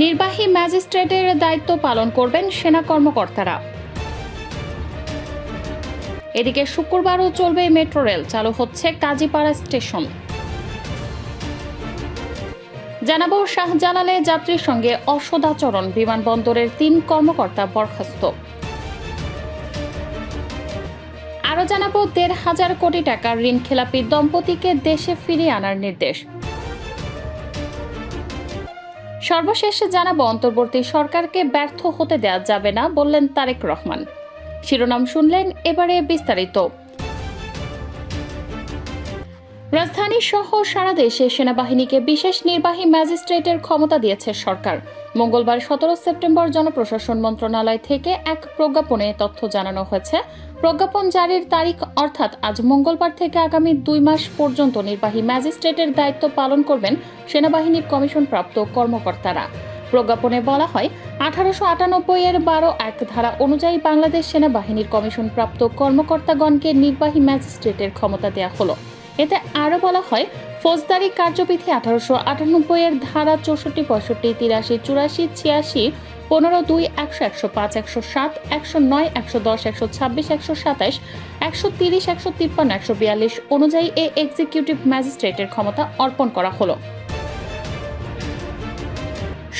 নির্বাহী ম্যাজিস্ট্রেটের দায়িত্ব পালন করবেন সেনা কর্মকর্তারা। এদিকে শুক্রবারও চলবে মেট্রো রেল, চালু হচ্ছে কাজীপাড়া স্টেশন। জানাব শাহজালালে যাত্রীর সঙ্গে অসদাচরণ, বিমানবন্দরের তিন কর্মকর্তা বরখাস্ত। আরও জানাব, দেড় হাজার কোটি টাকার ঋণ খেলাপি দম্পতিকে দেশে ফিরিয়ে আনার নির্দেশ। সর্বশেষ জানাব, অন্তর্বর্তী সরকারকে ব্যর্থ হতে দেওয়া যাবে না বললেন তারেক রহমান। শিরোনাম শুনলেন, এবারে বিস্তারিত। রাজধানী সহ সারা দেশে সেনাবাহিনীকে বিশেষ নির্বাহী ম্যাজিস্ট্রেটের ক্ষমতা দিয়েছে সরকার। মঙ্গলবার সতেরো সেপ্টেম্বর জনপ্রশাসন মন্ত্রণালয় থেকে এক প্রজ্ঞাপনে তথ্য জানানো হয়েছে। প্রজ্ঞাপন জারির তারিখ অর্থাৎ আজ মঙ্গলবার থেকে আগামী দুই মাস পর্যন্ত নির্বাহী ম্যাজিস্ট্রেটের দায়িত্ব পালন করবেন সেনাবাহিনীর কমিশনপ্রাপ্ত কর্মকর্তারা। প্রজ্ঞাপনে বলা হয়, আঠারোশো আটানব্বই এর বারো এক ধারা অনুযায়ী বাংলাদেশ সেনাবাহিনীর কমিশনপ্রাপ্ত কর্মকর্তাগণকে নির্বাহী ম্যাজিস্ট্রেটের ক্ষমতা দেওয়া হলো। এতে আরও বলা হয়, ফৌজদারি কার্যবিধি আঠারোশো আটানব্বই এর ধারা চৌষট্টি, পঁয়ষট্টি, তিরাশি, চুরাশি, ছিয়াশি, পনেরো, দুই, একশো একশো পাঁচ, একশো সাত, একশো নয়, একশো দশ, একশো ছাব্বিশ, একশো সাতাশ, একশো তিরিশ, একশো তিপ্পান্ন, একশো বিয়াল্লিশ অনুযায়ী এ এক্সিকিউটিভ ম্যাজিস্ট্রেটের ক্ষমতা অর্পণ করা হলো।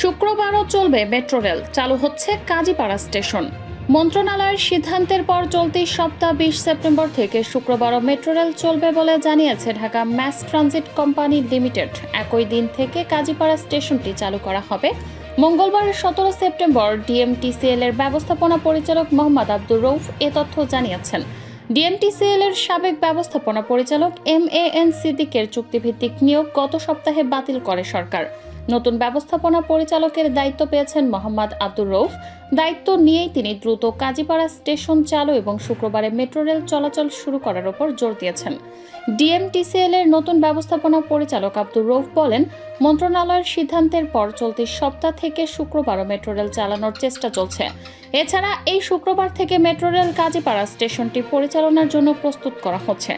শুক্রবারও চলবে মেট্রো রেল। চালু হচ্ছে কাজীপাড়া স্টেশন। মন্ত্রণালয়ের সিদ্ধান্তের পর চলতি সপ্তাহ বিশ সেপ্টেম্বর থেকে শুক্রবারও মেট্রো রেল চলবে বলে জানিয়েছে Dhaka mass transit company limited. একই দিন থেকে কাজীপাড়া স্টেশনটি চালু করা হবে। মঙ্গলবার সতেরো সেপ্টেম্বর ডিএমটিসিএল এর ব্যবস্থাপনা পরিচালক মোহাম্মদ আব্দুর রৌফ এ তথ্য জানিয়েছেন। ডিএমটিসিএল এর সাবেক ব্যবস্থাপনা পরিচালক এম এ এন সিদ্দিকের চুক্তিভিত্তিক নিয়োগ গত সপ্তাহে বাতিল করে সরকার। নতুন ব্যবস্থাপনা পরিচালকের দায়িত্ব পেয়েছেন মোহাম্মদ আব্দুর রৌফ দায়িত্ব নিয়েই তিনি দ্রুত কাজীপাড়া স্টেশন চালু এবং শুক্রবারে মেট্রো রেল চলাচল শুরু করার উপর জোর দিয়েছেন। ডিএমটিসিএল এর নতুন ব্যবস্থাপনা পরিচালক আব্দুর রৌফ বলেন, মন্ত্রণালয়ের সিদ্ধান্তের পর চলতি সপ্তাহ থেকে শুক্রবারও মেট্রো রেল চালানোর চেষ্টা চলছে। এছাড়া এই শুক্রবার থেকে মেট্রো রেল কাজীপাড়া স্টেশনটি পরিচালনার জন্য প্রস্তুত করা হচ্ছে।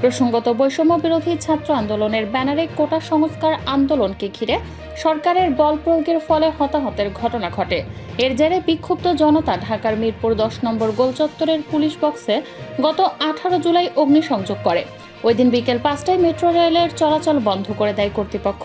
প্রসঙ্গত, বৈষম্য বিরোধী ছাত্র আন্দোলনের ব্যানারে কোটা সংস্কার আন্দোলনকে ঘিরে সরকারের বল প্রয়োগের ফলে হতাহতের ঘটনা ঘটে। এর জেরে বিক্ষুব্ধ জনতা ঢাকার মিরপুর দশ নম্বর গোলচত্বরের পুলিশ বক্সে গত আঠারো জুলাই অগ্নিসংযোগ করে। ওই দিন বিকেল পাঁচটায় মেট্রো রেলের চলাচল বন্ধ করে দেয় কর্তৃপক্ষ।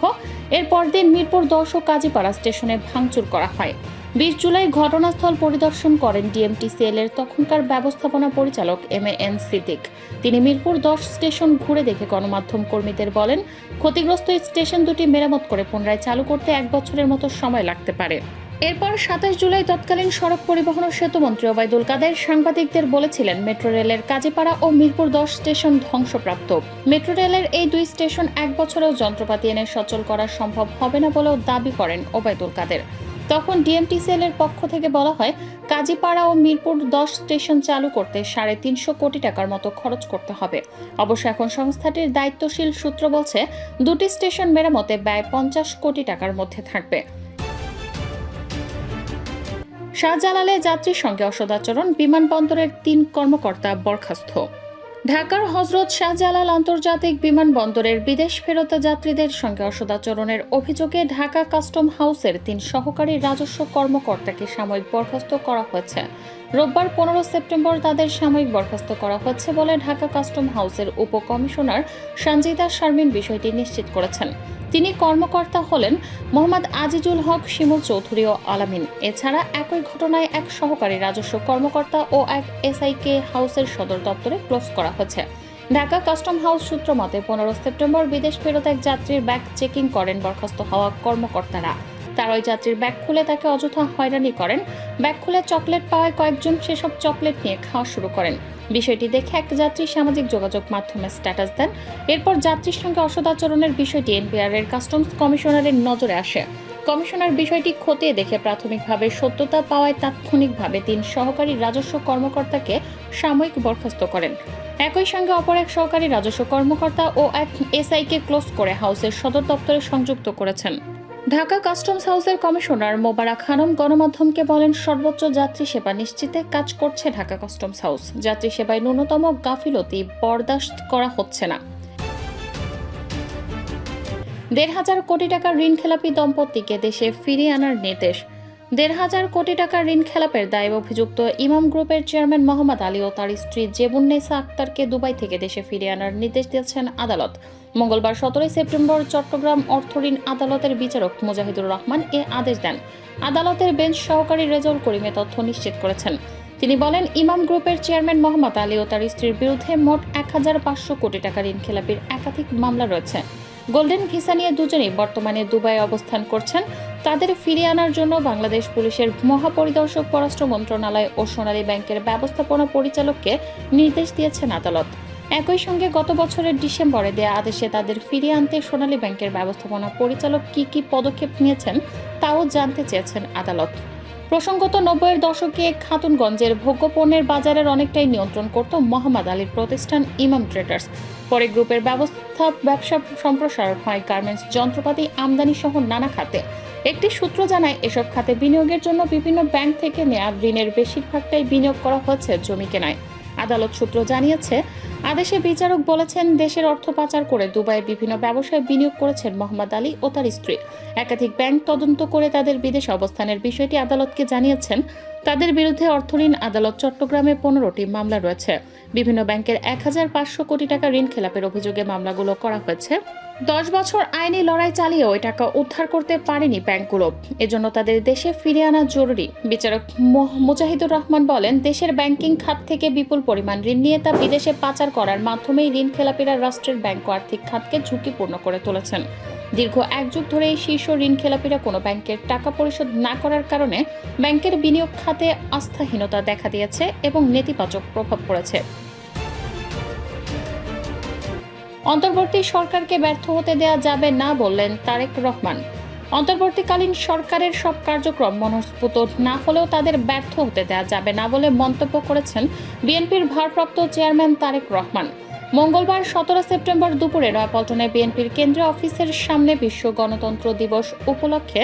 এর পরদিন মিরপুর দশ ও কাজীপাড়া স্টেশনে ভাঙচুর করা হয়। বিশ জুলাই ঘটনাস্থল পরিদর্শন করেন ডিএমটিসিএল এর তখনকার ব্যবস্থাপনা পরিচালক এম এন সিদ্দিক। তিনি মিরপুর দশ স্টেশন ঘুরে দেখে গণমাধ্যম কর্মীদের বলেন, ক্ষতিগ্রস্ত স্টেশন দুটি মেরামত করে পুনরায় চালু করতে এক বছরের মতো সময় লাগতে পারে। এরপর সাতাশ জুলাই তৎকালীন সড়ক পরিবহন ও সেতুমন্ত্রী ওবায়দুল কাদের সাংবাদিকদের বলেছিলেন, মেট্রো রেলের কাজীপাড়া ও মিরপুর দশ স্টেশন ধ্বংসপ্রাপ্ত। মেট্রো রেলের এই দুই স্টেশন এক বছরেও যন্ত্রপাতি এনে সচল করা সম্ভব হবে না বলেও দাবি করেন ওবায়দুল কাদের। তখন ডিএমটিসিএল এর পক্ষ থেকে বলা হয়, কাজীপাড়া ও মিরপুর দশ স্টেশন চালু করতে সাড়ে তিনশো কোটি টাকার মতো খরচ করতে হবে। অবশ্য এখন সংস্থাটির দায়িত্বশীল সূত্র বলছে, দুটি স্টেশন মেরামতে ব্যয় পঞ্চাশ কোটি টাকার মধ্যে থাকবে। শাহজালালে যাত্রীর সঙ্গে অসদাচরণ, বিমানবন্দরের তিন কর্মকর্তা বরখাস্ত। ঢাকার হজরত শাহজালাল আন্তর্জাতিক বিমানবন্দরের বিদেশ ফেরত যাত্রীদের সঙ্গে অসদাচরণের অভিযোগে ঢাকা কাস্টম হাউসের তিন সহকারী রাজস্ব কর্মকর্তাকে সাময়িক বরখাস্ত করা হয়েছে। রোববার পনেরো সেপ্টেম্বর তাদের সাময়িক বরখাস্ত করা হচ্ছে বলে ঢাকা কাস্টম হাউসের উপকমিশনার সঞ্জিতা শারমিন বিষয়টি নিশ্চিত করেছেন। তিনি কর্মকর্তা হলেন মোহাম্মদ আজিজুল হক শিমুল চৌধুরী ও আলামিন। এছাড়া একই ঘটনায় এক সহকারী রাজস্ব কর্মকর্তা ও এক এসআইকে হাউসের সদর দপ্তরে ক্লোজ করা হয়েছে। ঢাকা কাস্টম হাউস সূত্র মতে, পনেরো সেপ্টেম্বর বিদেশ ফেরত এক যাত্রীর ব্যাগ চেকিং করেন বরখাস্ত হওয়া কর্মকর্তারা। তার ওই যাত্রীর ব্যাগ খুলে তাকে অযথা হয়রানি করেন। ব্যাগ খুলে চকলেট পাওয়ায় কয়েকজন সেসব চকলেট নিয়ে খাওয়া শুরু করেন। বিষয়টি দেখে এক যাত্রী সামাজিক যোগাযোগ মাধ্যমে স্ট্যাটাস দেন। এরপর যাত্রীর সঙ্গে অসদাচরণের বিষয়টি এনপিআর এর কাস্টমস কমিশনারের নজরে আসে। কমিশনার বিষয়টি খতিয়ে দেখে প্রাথমিকভাবে সত্যতা পাওয়ায় তাৎক্ষণিকভাবে তিন সহকারী রাজস্ব কর্মকর্তাকে সাময়িক বরখাস্ত করেন। একই সঙ্গে অপর এক সহকারী রাজস্ব কর্মকর্তা ও এক এসআইকে ক্লোজ করে হাউসের সদর দপ্তরে সংযুক্ত করেছেন। ঢাকা কাস্টমস হাউসের কমিশনার মোবারক খানম গণমাধ্যমকে বলেন, সর্বোচ্চ যাত্রী সেবা নিশ্চিতে কাজ করছে ঢাকা কাস্টমস হাউস। যাত্রী সেবায় ন্যূনতম গাফিলতি বরদাস্ত করা হচ্ছে না। দেড় হাজার কোটি টাকার ঋণ খেলাপি দম্পতিকে দেশে ফিরিয়ে আনার নির্দেশ। দেড় হাজার কোটি টাকার ঋণ খেলাপের দায়ে অভিযুক্ত ইমাম গ্রুপের চেয়ারম্যান মোহাম্মদ আলী ও তার স্ত্রী জেবুন্নেসা আক্তারকে দুবাই থেকে দেশে ফিরিয়ে আনার নির্দেশ দিয়েছেন আদালত। মঙ্গলবার সতেরোই সেপ্টেম্বর চট্টগ্রাম অর্থঋণ আদালতের বিচারক মুজাহিদুর রহমান এ আদেশ দেন। আদালতের বেঞ্চ সহকারী রেজল করিমে তথ্য নিশ্চিত করেছেন। তিনি বলেন, ইমাম গ্রুপের চেয়ারম্যান মোহাম্মদ আলী ও তার স্ত্রীর বিরুদ্ধে মোট এক হাজার পাঁচশো কোটি টাকা ঋণ খেলাপির একাধিক মামলা রয়েছে। গোল্ডেন ভিসা নিয়ে দুজনেই বর্তমানে দুবাই অবস্থান করছেন। তাদের ফিরিয়ে আনার জন্য বাংলাদেশ পুলিশের মহাপরিদর্শক পররাষ্ট্র মন্ত্রণালয় ও সোনালী ব্যাংকের ব্যবস্থাপনা পরিচালককে নির্দেশ দিয়েছেন আদালত। একই সঙ্গে গত বছরের ডিসেম্বরে দেয়া আদেশে তাদের ফিরিয়ে আনতে সোনালী ব্যাংকের ব্যবস্থাপনা পরিচালক কি কি পদক্ষেপ নিয়েছেন তাও জানতে চেয়েছেন আদালত। প্রসঙ্গত নব্বইয়ের দশকে খাতুনগঞ্জের ভোগ্যপণ্যের বাজারের অনেকটাই নিয়ন্ত্রণ করত মোহাম্মদ আলীর প্রতিষ্ঠান ইমাম ট্রেডার্স পরে গ্রুপের ব্যবস্থা ব্যবসা সম্প্রসারণ হয় গার্মেন্টস যন্ত্রপাতি আমদানি সহ নানা খাতে। একটি সূত্র জানায়, এসব খাতে বিনিয়োগের জন্য বিভিন্ন ব্যাংক থেকে নেওয়া ঋণের বেশিরভাগটাই বিনিয়োগ করা হচ্ছে জমি কেনায়। আদালত সূত্র জানিয়েছে আদেশে বিচারক বলেছেন দেশের অর্থ পাচার করে দুবাইয়ের বিভিন্ন ব্যবসায় বিনিয়োগ করেছেন মোহাম্মদ আলী ও তার স্ত্রী। একাধিক ব্যাংক তদন্ত করে তাদের বিদেশ অবস্থানের বিষয়টি আদালতকে জানিয়েছেন। তাদের বিরুদ্ধে অর্থঋণ আদালত চট্টগ্রামে পনেরোটি মামলা রয়েছে। বিভিন্ন ব্যাংকের এক হাজার পাঁচশো কোটি টাকা ঋণ খেলাপের অভিযোগে মামলাগুলো করা হয়েছে। দশ বছর আইনি লড়াই চালিয়েও ওই টাকা উদ্ধার করতে পারেনি ব্যাংকগুলো। এজন্য তাদের দেশে ফিরিয়ে আনা জরুরি। বিচারক মুজাহিদুর রহমান বলেন, দেশের ব্যাংকিং খাত থেকে বিপুল পরিমাণ ঋণ নিয়ে তা বিদেশে পাচার করার মাধ্যমেই ঋণ খেলাপিরা রাষ্ট্রের ব্যাংক আর্থিক খাতকে ঝুঁকিপূর্ণ করে তুলেছেন। দীর্ঘ এক যুগ ধরে শীর্ষ ঋণ খেলাপিরা কোনো ব্যাংকের টাকা পরিশোধ না করার কারণে ব্যাংকের বিনিয়োগ খাতে আস্থাহীনতা দেখা দিয়েছে এবং নেতিবাচক প্রভাব পড়েছে। অন্তর্বর্তী সরকারকে ব্যর্থ হতে দেয়া যাবে না বললেন তারেক রহমান। অন্তর্বর্তীকালীন সরকারের সব কার্যক্রম মনস্ফুত না হলেও তাদের ব্যর্থ হতে দেয়া যাবে না বলে মন্তব্য করেছেন বিএনপির ভারপ্রাপ্ত চেয়ারম্যান তারেক রহমান। মঙ্গলবার সতেরো সেপ্টেম্বর দুপুরে নয়াপল্টনে বিএনপির কেন্দ্রীয় অফিসের সামনে বিশ্ব গণতন্ত্র দিবস উপলক্ষে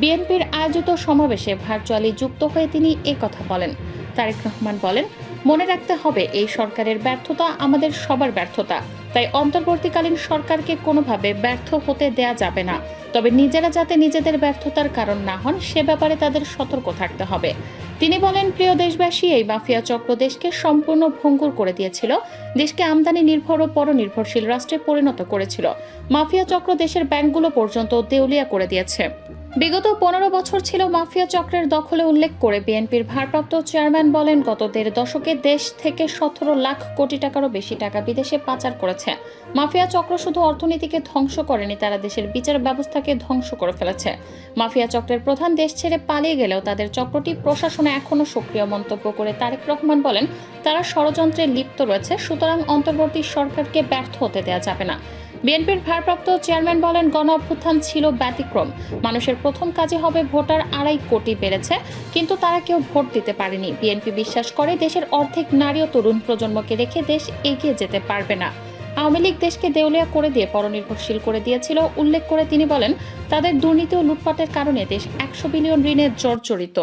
বিএনপির আয়োজিত সমাবেশে ভার্চুয়ালি যুক্ত হয়ে তিনি কথা বলেন। তারেক রহমান বলেন মনে রাখতে হবে, এই সরকারের ব্যর্থতা আমাদের সবার ব্যর্থতা। তাই অন্তর্বর্তীকালীন সরকারকে কোনোভাবে ব্যর্থ হতে দেয়া যাবে না। তবে নিজেরা যাতে নিজেদের ব্যর্থতার কারণ না হন, সে ব্যাপারে তাদের সতর্ক থাকতে হবে। তিনি বলেন, প্রিয় দেশবাসী, এই মাফিয়া চক্র দেশকে সম্পূর্ণ ভঙ্গুর করে দিয়েছিল। দেশকে আমদানি নির্ভর ও পরনির্ভরশীল রাষ্ট্রে পরিণত করেছিল। মাফিয়া চক্র দেশের ব্যাংকগুলো পর্যন্ত দেউলিয়া করে দিয়েছে। বিগত পনেরো বছর ছিল মাফিয়া চক্রের দখলে উল্লেখ করে বিএনপির ভারপ্রাপ্ত চেয়ারম্যান বলেন, গত দেড় দশকে দেশ থেকে সতেরো লাখ কোটি টাকারও বেশি টাকা বিদেশে পাচার করেছে। মাফিয়া চক্র শুধু অর্থনীতিকে ধ্বংস করেনি, তারা দেশের বিচার ব্যবস্থাকে ধ্বংস করে ফেলেছে। মাফিয়া চক্রের প্রধান দেশ ছেড়ে পালিয়ে গেলেও তাদের চক্রটি প্রশাসনে এখনও সক্রিয় মন্তব্য করে তারেক রহমান বলেন, তারা ষড়যন্ত্রে লিপ্ত রয়েছে, সুতরাং অন্তর্বর্তী সরকারকে ব্যর্থ হতে দেওয়া যাবে না। বিএনপির ভারপ্রাপ্ত চেয়ারম্যান বলেন গণ অভ্যুত্থান ছিল ব্যতিক্রম। মানুষের প্রথম কাজে হবে ভোটার আড়াই কোটি বেড়েছে, কিন্তু তারা কেউ ভোট দিতে পারেনি। বিএনপি বিশ্বাস করে, দেশের অর্ধেক নারী ও তরুণ প্রজন্মকে রেখে দেশ এগিয়ে যেতে পারবে না। আওয়ামী লীগ দেশকে দেউলিয়া করে দিয়ে পরনির্ভরশীল করে দিয়েছিল। উল্লেখ করে তিনি বলেন, তাদের দুর্নীতি ও লুটপাটের কারণে দেশ একশো বিলিয়ন ঋণে জর্জরিত।